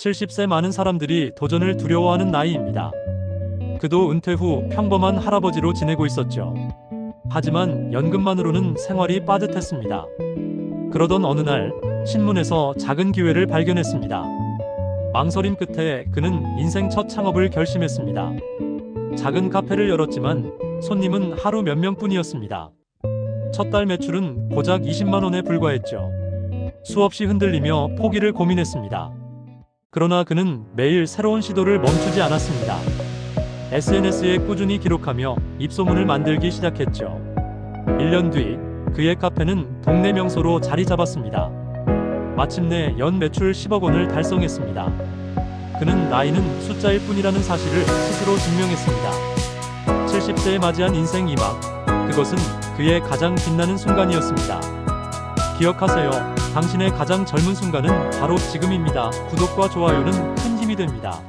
70세 많은 사람들이 도전을 두려워하는 나이입니다. 그도 은퇴 후 평범한 할아버지로 지내고 있었죠. 하지만 연금만으로는 생활이 빠듯했습니다. 그러던 어느 날 신문에서 작은 기회를 발견했습니다. 망설임 끝에 그는 인생 첫 창업을 결심했습니다. 작은 카페를 열었지만 손님은 하루 몇 명뿐이었습니다. 첫 달 매출은 고작 20만 원에 불과했죠. 수없이 흔들리며 포기를 고민했습니다. 그러나 그는 매일 새로운 시도를 멈추지 않았습니다. SNS에 꾸준히 기록하며 입소문을 만들기 시작했죠. 1년 뒤 그의 카페는 동네 명소로 자리 잡았습니다. 마침내 연 매출 10억 원을 달성했습니다. 그는 나이는 숫자일 뿐이라는 사실을 스스로 증명했습니다. 70세에 맞이한 인생 이막 그것은 그의 가장 빛나는 순간이었습니다. 기억하세요. 당신의 가장 젊은 순간은 바로 지금입니다. 구독과 좋아요는 큰 힘이 됩니다.